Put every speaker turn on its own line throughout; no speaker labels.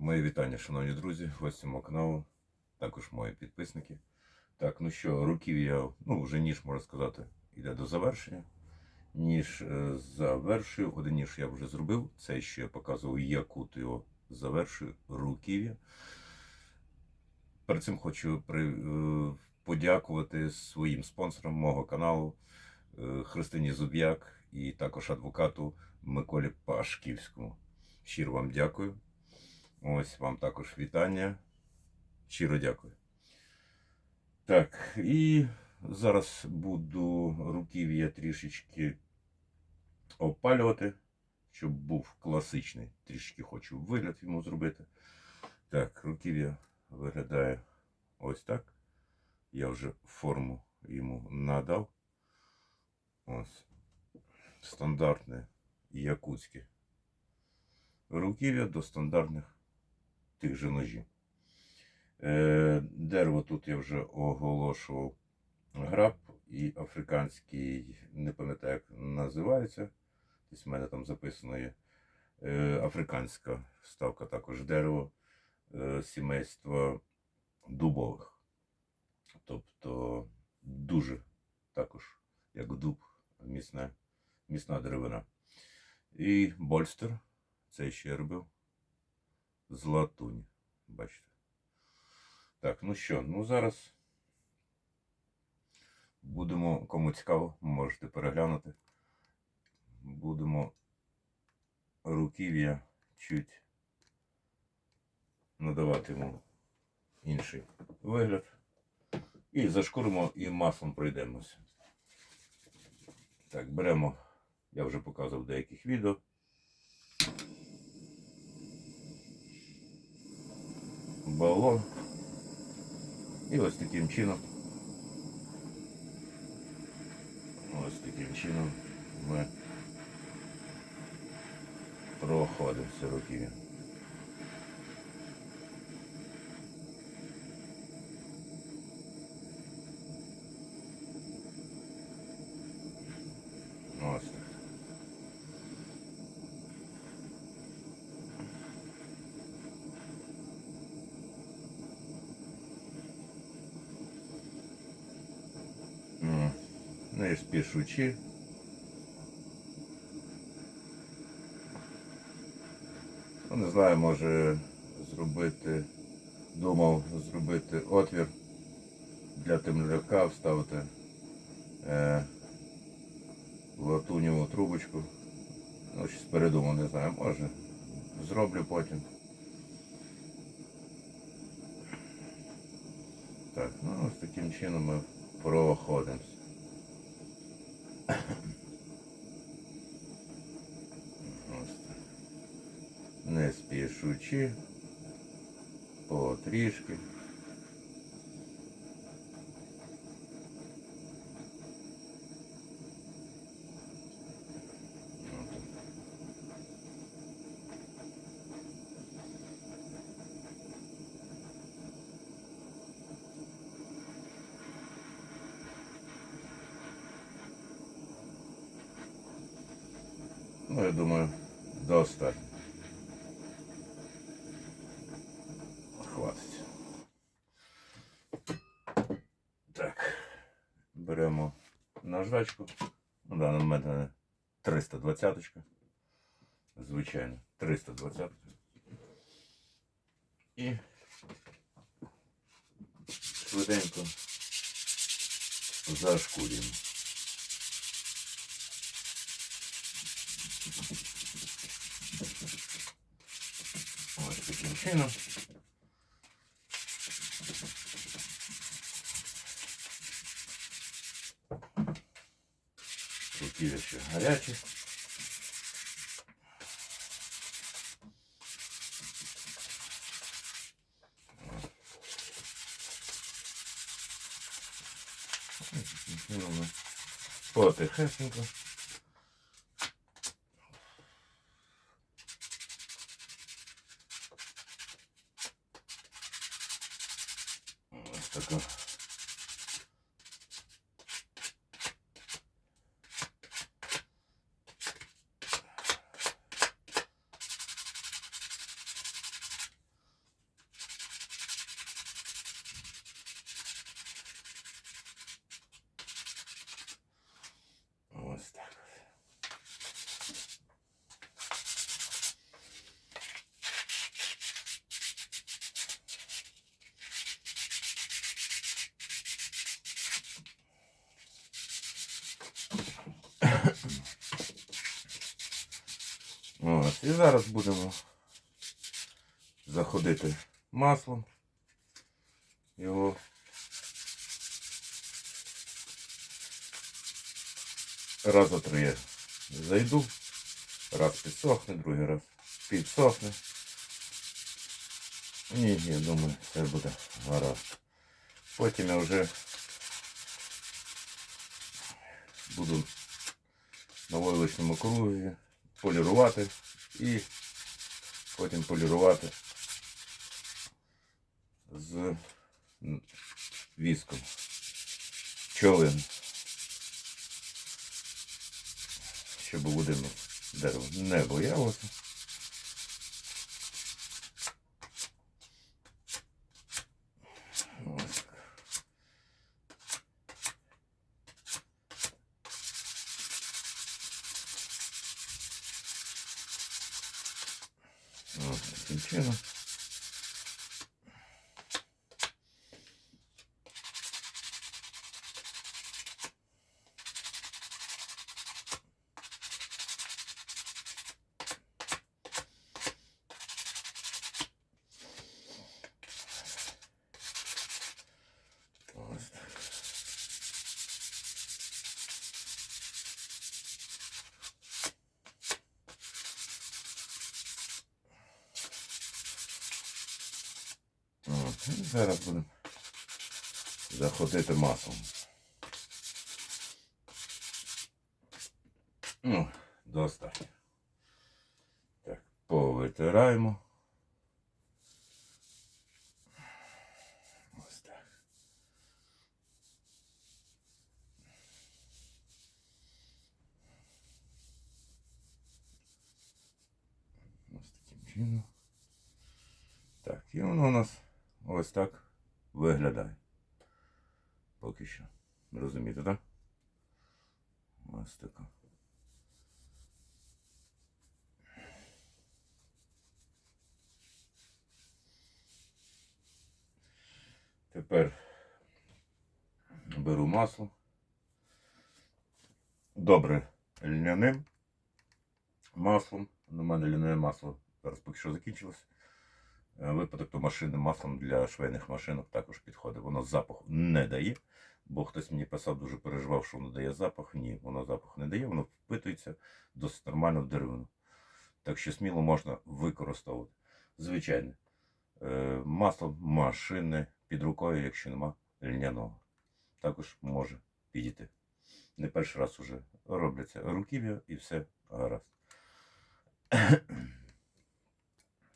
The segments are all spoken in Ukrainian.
Мої вітання, шановні друзі, гості мого каналу, також мої підписники. Так, ну що, руків'я, ну вже ніж можна сказати, йде до завершення. Ніж е, завершую, один ніж я вже зробив. Це що я показував, якут його завершую, руків'я. Перед цим хочу при, е, подякувати своїм спонсорам мого каналу е, Христині Зуб'як і також адвокату Миколі Пашківському. Щиро вам дякую. Ось вам також вітання. Щиро дякую. Так, і зараз буду руків'я трішечки опалювати, щоб був класичний. Трішки хочу вигляд йому зробити. Так, руків'я виглядає ось так. Я вже форму йому надав. Ось. Стандартне якутське руків'я до стандартних тих же ножів. Е, дерево тут я вже оголошував граб і африканський, не пам'ятаю, як називається. Десь в мене там записано є е, африканська ставка також дерево е, сімейства дубових. Тобто дуже також, як дуб, міцна, міцна деревина. І больстер, це ще я робив з латуні. Бачите. Так, ну що, ну зараз будемо, кому цікаво, можете переглянути. Будемо руків'я чуть надавати йому інший вигляд. І зашкуримо і маслом пройдемося. Так, беремо, я вже показував деяких відео. Балон. І ось таким чином. Ось таким чином ми проходимо все руків'я. Ось так. М, Не спішучи. Ну, не знаю, може зробити, думав зробити отвір для темляка, вставити е, латуніву трубочку. Ну, щось передумав, не знаю, може. Зроблю потім. Так, ну ось таким чином ми проходимося. Не спішучи, потрішки. Ну, я думаю, достатньо. Хватить. Так. Беремо наждачку. Да, на мене 320. Звичайно, 320. І швиденько зашкурюємо. Чином. Руків'я ще гарячі. Потихесенько. Така. От. І зараз будемо заходити маслом. Його раз три я зайду, раз підсохне, другий раз підсохне. І я думаю, все буде гаразд. Потім я вже буду на войлочному кругі полірувати і потім полірувати з віском човен. Щоб будемо дерево не боялося. Ось так. Ось таким чином. Ось так. От, і зараз будемо заходити маслом. Ну, достатньо. Так, повитираємо. Ось так. Ось таким чином. Так, і воно у нас ось так виглядає. Поки що. Розумієте, так? Ось така. Тепер беру масло. Добре льняним маслом. У мене льняне масло зараз поки що закінчилось. Випадок то машинним маслом для швейних машинок також підходить. Воно запаху не дає, бо хтось мені писав, дуже переживав, що воно дає запах. Ні, воно запаху не дає, воно впитується досить нормально в деревину. Так що сміло можна використовувати. Звичайне. е, Масло машинне під рукою, якщо нема льняного. Також може підійти. Не перший раз уже робляться руків'я і все гаразд.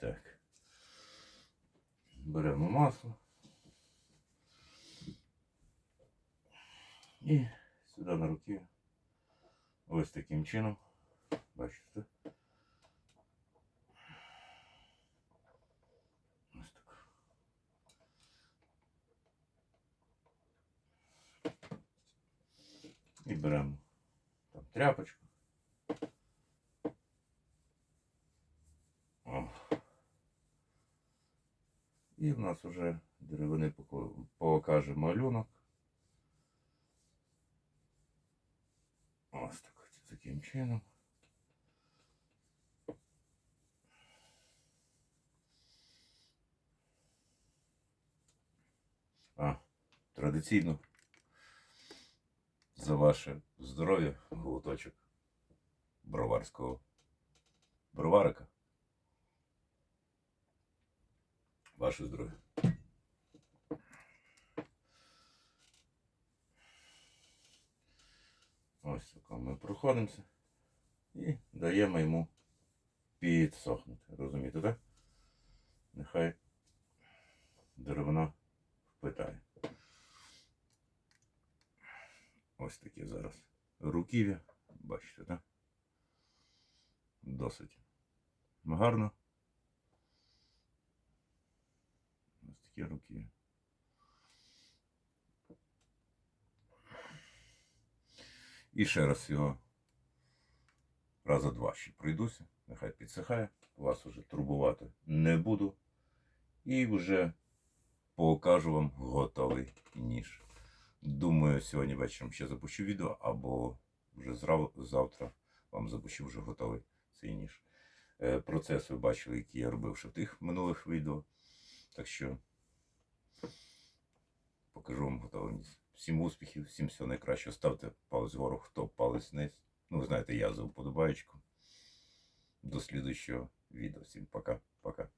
Так. Беремо масло. І сюди на руки. Ось таким чином. Бачите? Ось так. І беремо там тряпочку. І в нас вже деревини покаже малюнок. Ось так, таким чином. А, традиційно за ваше здоров'я глоточок броварського броварика. Ваше здоров'я. Ось тако ми проходимося і даємо йому підсохнути. Розумієте, так? Нехай деревина впитає. Ось такі зараз руків'я. Бачите, так? Досить гарно. Ось такі руки. І ще раз його раза два ще пройдуся. Нехай підсихає. Вас уже турбувати не буду. І вже покажу вам готовий ніж. Думаю, сьогодні вечором ще запущу відео, або вже зрав- завтра вам запущу вже готовий цей ніж. Е, Процес ви бачили, який я робив ще в тих минулих відео. Так що покажу вам готовність. Всім успіхів, всім всього найкращого. Ставте палець вгору, хто палець вниз. Ну, ви знаєте, я за вподобаєчку. До слідуючого відео. Всім пока. Пока.